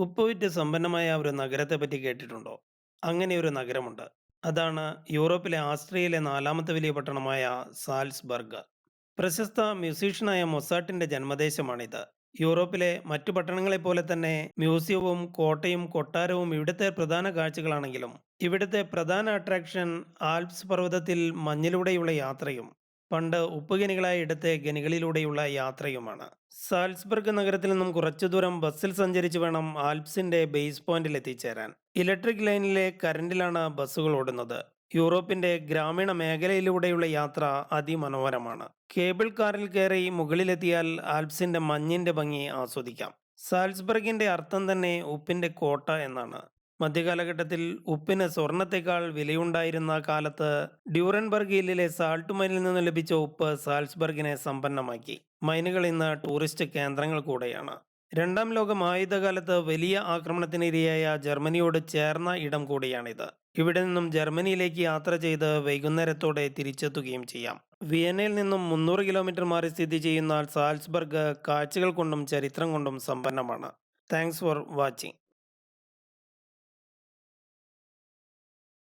ഉപ്പുവിറ്റ് സമ്പന്നമായ ഒരു നഗരത്തെ പറ്റി കേട്ടിട്ടുണ്ടോ? അങ്ങനെ ഒരു നഗരമുണ്ട്. അതാണ് യൂറോപ്പിലെ ആസ്ട്രിയയിലെ നാലാമത്തെ വലിയ പട്ടണമായ സാൽസ്ബർഗ്. പ്രശസ്ത മ്യൂസീഷ്യനായ മൊസാട്ടിന്റെ ജന്മദേശമാണിത്. യൂറോപ്പിലെ മറ്റു പട്ടണങ്ങളെ പോലെ തന്നെ മ്യൂസിയവും കോട്ടയും കൊട്ടാരവും ഇവിടുത്തെ പ്രധാന കാഴ്ചകളാണെങ്കിലും ഇവിടുത്തെ പ്രധാന അട്രാക്ഷൻ ആൽപ്സ് പർവതത്തിൽ മഞ്ഞിലൂടെയുള്ള യാത്രയും പണ്ട് ഉപ്പുഖനികളായ ഇടത്തെ ഖനികളിലൂടെയുള്ള യാത്രയുമാണ്. സാൽസ്ബർഗ് നഗരത്തിൽ നിന്നും കുറച്ചു ദൂരം ബസ്സിൽ സഞ്ചരിച്ച് വേണം ആൽപ്സിന്റെ ബേസ് പോയിന്റിൽ എത്തിച്ചേരാൻ. ഇലക്ട്രിക് ലൈനിലെ കരണ്ടിലാണ് ബസ്സുകൾ ഓടുന്നത്. യൂറോപ്പിന്റെ ഗ്രാമീണ മേഖലയിലൂടെയുള്ള യാത്ര അതിമനോഹരമാണ്. കേബിൾ കാറിൽ കയറി മുകളിലെത്തിയാൽ ആൽപ്സിന്റെ മഞ്ഞിന്റെ ഭംഗി ആസ്വദിക്കാം. സാൽസ്ബർഗിന്റെ അർത്ഥം തന്നെ ഉപ്പിന്റെ കോട്ട എന്നാണ്. മധ്യകാലഘട്ടത്തിൽ ഉപ്പിന് സ്വർണത്തേക്കാൾ വിലയുണ്ടായിരുന്ന കാലത്ത് ഡ്യൂറൻബർഗ് ഇല്ലിലെ സാൾട്ട് മൈനിൽ നിന്ന് ലഭിച്ച ഉപ്പ് സാൽസ്ബർഗിനെ സമ്പന്നമാക്കി. മൈനുകൾ ഇന്ന് ടൂറിസ്റ്റ് കേന്ദ്രങ്ങൾ കൂടെയാണ്. രണ്ടാം ലോക മഹായുദ്ധകാലത്ത് വലിയ ആക്രമണത്തിനിരയായ ജർമ്മനിയോട് ചേർന്ന ഇടം കൂടിയാണിത്. ഇവിടെ നിന്നും ജർമ്മനിയിലേക്ക് യാത്ര ചെയ്ത് വൈകുന്നേരത്തോടെ തിരിച്ചെത്തുകയും ചെയ്യാം. വിയന്നയിൽ നിന്നും മുന്നൂറ് കിലോമീറ്റർ മാറി സ്ഥിതി ചെയ്യുന്ന സാൽസ്ബർഗ് കാഴ്ചകൾ കൊണ്ടും ചരിത്രം കൊണ്ടും സമ്പന്നമാണ്. Thanks for watching.